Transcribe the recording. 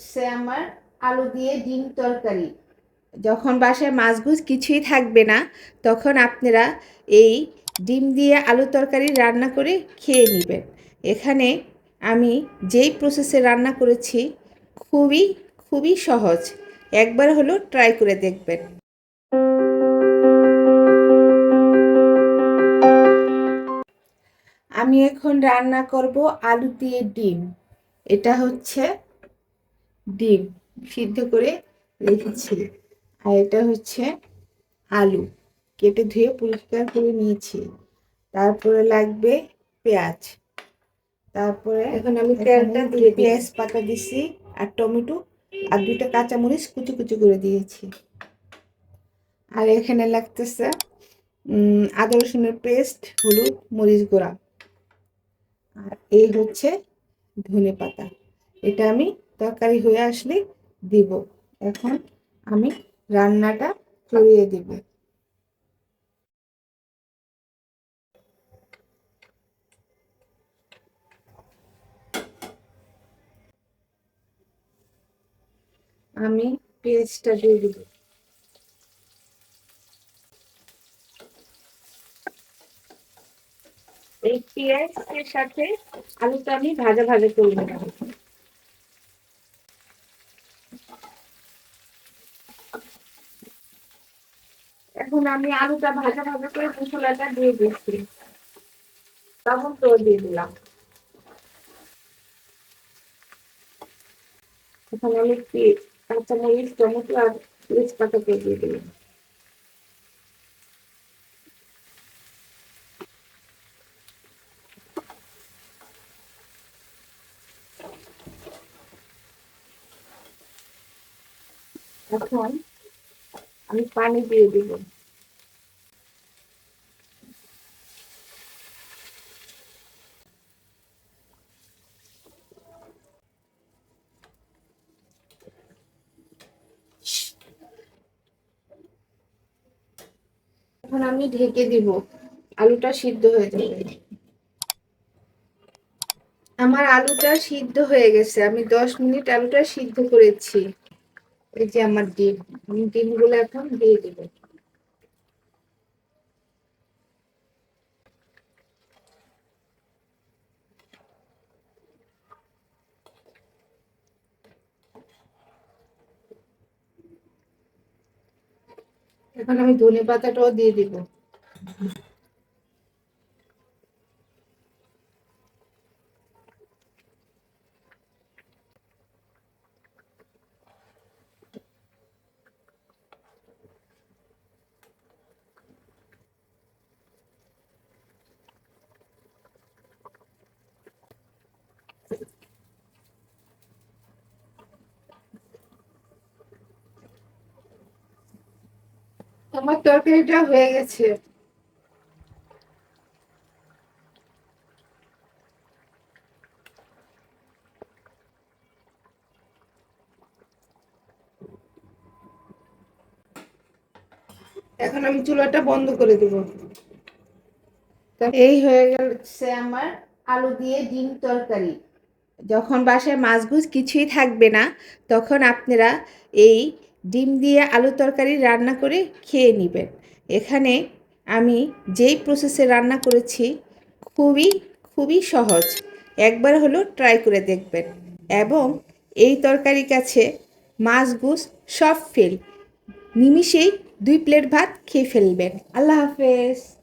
হচ্ছে আমার আলু দিয়ে ডিম তরকারি। যখন বাসায় মাছগুছ কিছুই থাকবে না, তখন আপনারা এই ডিম দিয়ে আলু তরকারি রান্না করে খেয়ে নেবেন। এখানে আমি যেই প্রসেসে রান্না করেছি, খুবই খুবই সহজ। একবার হলো ট্রাই করে দেখবেন। আমি এখন রান্না করব আলু দিয়ে ডিম। এটা হচ্ছে ডিম সিদ্ধ করে রেখেছি। আর এটা হচ্ছে আলু। কেটে ধুয়ে পরিষ্কার করে নিয়েছি। তারপরে লাগবে পেঁয়াজ। তারপরে এখন আমি তেলটা দিয়ে পেঁয়াজ পাতা দিছি আর টমেটো আর দুইটা কাঁচামরিচ কুচি কুচি করে দিয়েছি। আর এখানে লাগতেছে আদা রসুনের পেস্ট হলুদ মরিচ গুঁড়া। আর এই হচ্ছে ধনে পাতা। এটা আমি তরকারি হয়ে আসলে দিব। এখন আমি রান্নাটা চড়িয়ে দিব। আমি পেঁয়াজটা দিয়ে দিব। এই পেঁয়াজের সাথে আলুটা আমি ভাজা ভাজা করে নেব। এখন আমি আলুটা ভাজা ভাজা করে মশলাটা দিয়ে দিচ্ছি। তখন তো দিয়ে দিলাম। এখন আমি পে- কাঁচামরিচ, টমেটো আর তেজপাতাকে দিয়ে দিলাম। এখন আমি পানি দিয়ে দিব। এখন আমি ঢেকে দিব। আলুটা সিদ্ধ হয়ে যাবে। আমার আলুটা সিদ্ধ হয়ে গেছে। আমি দশ মিনিট আলুটা সিদ্ধ করেছি। এই যে আমার ডিম, আমি ডিমগুলো এখন দিয়ে দেব। এখন আমি ধনে পাতাটাও দিয়ে দিব। আমার তরকারিটা হয়ে গেছে। এখন আমি চুলাটা বন্ধ করে দেব। এই হয়ে গেছে আমার আলু দিয়ে ডিম তরকারি। যখন বাসায় মাছগুছ কিছুই থাকবে না, তখন আপনারা এই ডিম দিয়ে আলু তরকারি রান্না করে খেয়ে নেবেন। এখানে আমি যেই প্রসেসে রান্না করেছি, খুবই খুবই সহজ। একবার হলো ট্রাই করে দেখবেন। এবং এই তরকারি কাছে মাছগুস সব ফেল নিমিষেই দুই প্লেট ভাত খেয়ে ফেলবেন। আল্লাহ হাফেজ।